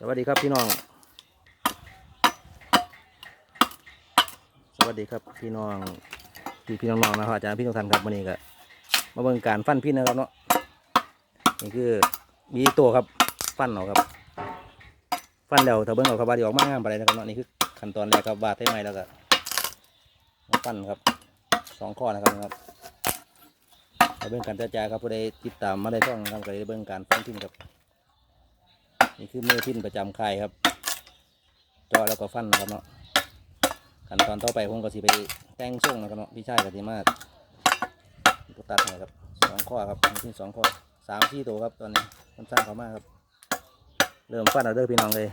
สวัสดีครับพี่น้อง สวัสดีครับพี่น้องพี่พี่น้องๆนะครับอาจารย์พี่น้องทันครับวันนี้ก็มาเบิ่งการฟันพินนะครับเนาะนี่คือมีตัวครับฟันเอาครับ ฟันแล้วถ้าเบิ่งเอาครับว่าดีออกมางามไปเลยนะครับเนาะนี่คือขั้นตอนแรกครับบาดให้ไหมแล้วก็ฟันครับสองข้อนะครับนะครับเบิ่งการกระจายครับผู้ใดติดตามมาได้ช่องนะครับก็ได้เบิ่งการฟันพินครับ นี่คือมือพินประจำค่ายครับเจาะแล้วก็ฟันนะครับเนาะขั้นตอนต่อไปผมก็สิไปแต่งช่วงนะครับเนาะพี่ชายกับทีมาตัวตัดนะครับสองข้อครับมีพินสองข้อสามที่ตัวครับตอนนี้มันสร้างเขามากครับ เริ่มฟันเอาเด้อพี่น้องเลย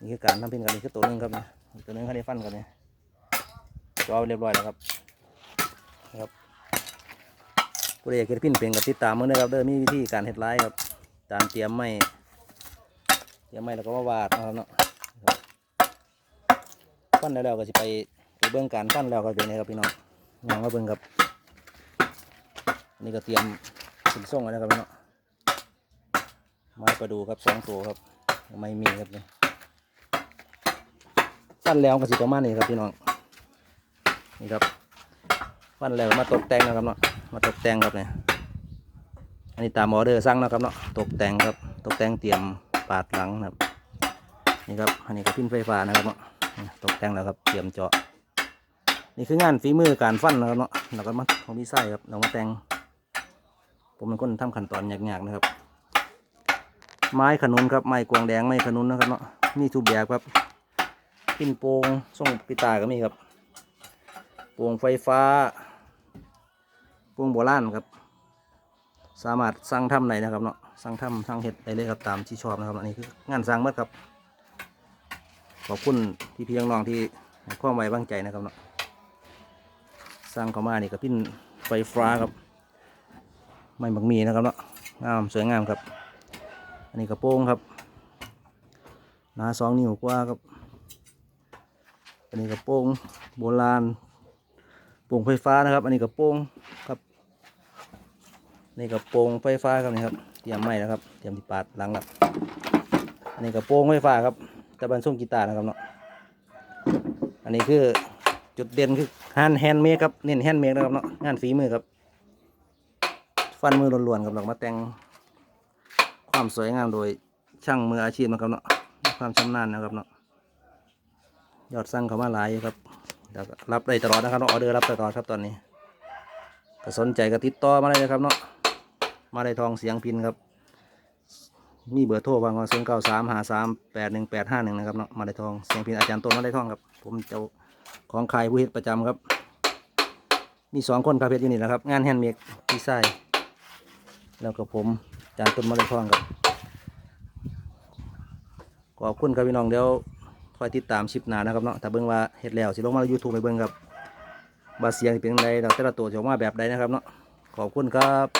นี่คือการทำพินกันนี่คือตัวหนึงครับนี่ตัวหนึงเขาได้ฟันกันเนี่เจาะเรียบร้อยแล้วครับนะครับผู้ใดอยากเก็บพินเป็นกับติดตามมือเด้อครับเด้อมีวิธีการเฮ็ดไล่ครับการเตรียมไม้ เดี๋ยวไม่เราก็มาวาดนะครับเนาะครับปั้นแล้วก็จะไปไปเบื้องการปั้นแล้วก็เป็นไงครับพี่น้องยางมาเบื้องครับนี่ก็เตรียมสินส่งแล้วครับพี่น้องไม้ประดูครับสองตัวครับ ไม่มีครับนี่ปั้นแล้วก็สิประมาณนี้ครับพี่น้องนี่ครับปั้นแล้วมาตกแต่งนะครับเนาะมาตกแต่งครับเนี่ยอันนี้ตามออเดอร์สั่งนะครับเนาะตกแต่งครับตกแต่งเตรียม ปาดหลังนะครับ นี่ครับ อันนี้ก็พิ้นไฟฟ้านะครับเนาะตกแต่งแล้วครับ เตรียมเจาะ นี่คืองานฝีมือการฟันนะครับเนาะเราก็มาของพี่ไส้ครับเรามาแต่ง ผมเป็นคนทำขั้นตอนยากๆนะครับ ไม้ขนุนครับ ไม้กวางแดง ไม้ขนุนนะครับเนาะ มีทุกแบบครับปิ้นโป่งส่งปิตาก็มีครับ โป่งไฟฟ้า โป่งโบราณครับ สามารถสั่งทำได้นะครับเนาะ สั่งทำสั่งเห็ดได้เลยครับตามที่ชอบนะครับอันนี้คืองานสั่งหมดครับ ขอบคุณพี่พี่น้องๆที่ให้ความไว้วางใจนะครับเนาะสั่งเข้ามานี่ก็พิ้นไฟฟ้าครับไม่บักมีนะครับเนาะงามสวยงามครับ อันนี้กระโปรงครับหนาสองนิ้วกว่าครับอันนี้กระโปรงโบราณโปรงไฟฟ้านะครับ อันนี้กระโปรงครับนี่กระโปรงไฟฟ้าครับนี่ครับ เตรียมไม้นะครับ เตรียมที่ปาดหลังครับอันนี้กระโปรงไฟฟ้าครับตะบันส่งกีตาร์นะครับเนาะอันนี้คือจุดเด่นคือฮานแฮนด์เมดครับเน้นแฮนด์เมดนะครับเนาะงานฝีมือครับ ฟันมือล้วนๆครับเรามาแต่งความสวยงามโดยช่างมืออาชีพนะครับเนาะความชำนาญนะครับเนาะยอดสั่งเขามาหลายครับเดี๋ยวรับได้ตลอดนะครับเนาะออเดอร์รับได้ตลอดครับตอนนี้ก็สนใจก็ติดต่อมาได้เลยครับเนาะ มาได้ทองเสียงพินครับ มีเบอร์โทรวางไว้ศูนย์เก้าสามหาสามแปดหนึ่งแปดห้าหนึ่งนะครับเนาะมาได้ทองเสียงพินอาจารย์ต้นมาได้ทองครับ ผมเจ้าของขายผู้เฮ็ดประจำครับ มีสองคนครับเฮ็ดอยู่นี่นะครับ งานแฮนด์เมดดีไซน์แล้วก็ผมอาจารย์ต้นมาได้ทองครับขอบคุณครับพี่น้องเดี๋ยวคอยติดตามชิปหนานะครับเนาะถ้าเบิ่งว่าเฮ็ดแล้วสิลงมา YouTube ไปเบิ่งครับบาเสียงเป็นจังไดเราแต่ละตัวจะออกมาแบบใดนะครับเนาะขอบคุณครับ